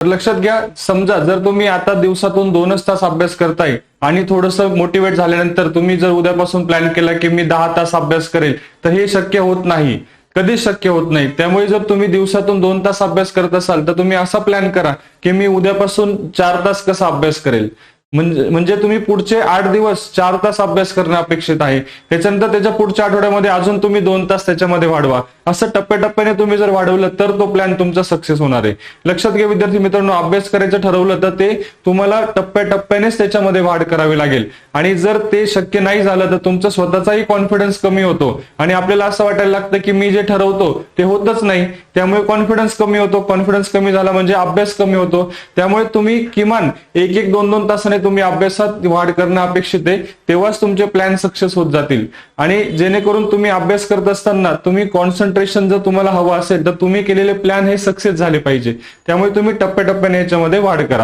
तर लक्षात घ्या समजा जर तुम्ही आता दिवसातून दोनच तास अभ्यास करताय आणि थोडंसं मोटिवेट झाल्यानंतर तुम्ही जर उद्यापासून प्लॅन केला की मी दहा तास अभ्यास करेल तर हे शक्य होत नाही. कधीच शक्य होत नाही? त्यामुळे जर तुम्ही दिवसातून दोन तास अभ्यास करत असाल तर तुम्ही असा प्लॅन करा की मी उद्यापासून चार तास कसा अभ्यास करेल? म्हणजे म्हणजे तुम्ही पुढचे आठ दिवस चार तास अभ्यास करणं अपेक्षित आहे. त्याच्यानंतर त्याच्या पुढच्या आठवड्यामध्ये अजून तुम्ही दोन तास त्याच्यामध्ये वाढवा. असं टप्प्याटप्प्याने तुम्ही जर वाढवलं तर तो प्लॅन तुमचा सक्सेस होणार आहे. लक्षात घ्या विद्यार्थी मित्रांनो अभ्यास करायचं ठरवलं तर ते तुम्हाला टप्प्याटप्प्यानेच त्याच्यामध्ये वाढ करावी लागेल. आणि जर ते शक्य नाही झालं तर तुमचा स्वतःचाही कॉन्फिडन्स कमी होतो. आणि आपल्याला असं वाटायला लागतं की मी जे ठरवतो ते होतच नाही. त्यामुळे कॉन्फिडन्स कमी होतो. कॉन्फिडन्स कमी झाला म्हणजे अभ्यास कमी होतो. त्यामुळे तुम्ही किमान एक एक दोन दोन तासाने तुम्ही अभ्यासात वाढ करणं अपेक्षित आहे तेव्हाच तुमचे प्लॅन सक्सेस होत जातील. आणि जेणेकरून तुम्ही अभ्यास करत असताना तुम्ही कॉन्सन्ट्रेशन जर तुम्हाला हवं असेल तर तुम्ही केलेले प्लॅन हे सक्सेस झाले पाहिजे. त्यामुळे तुम्ही टप्प्याटप्प्याने याच्यामध्ये वाढ करा.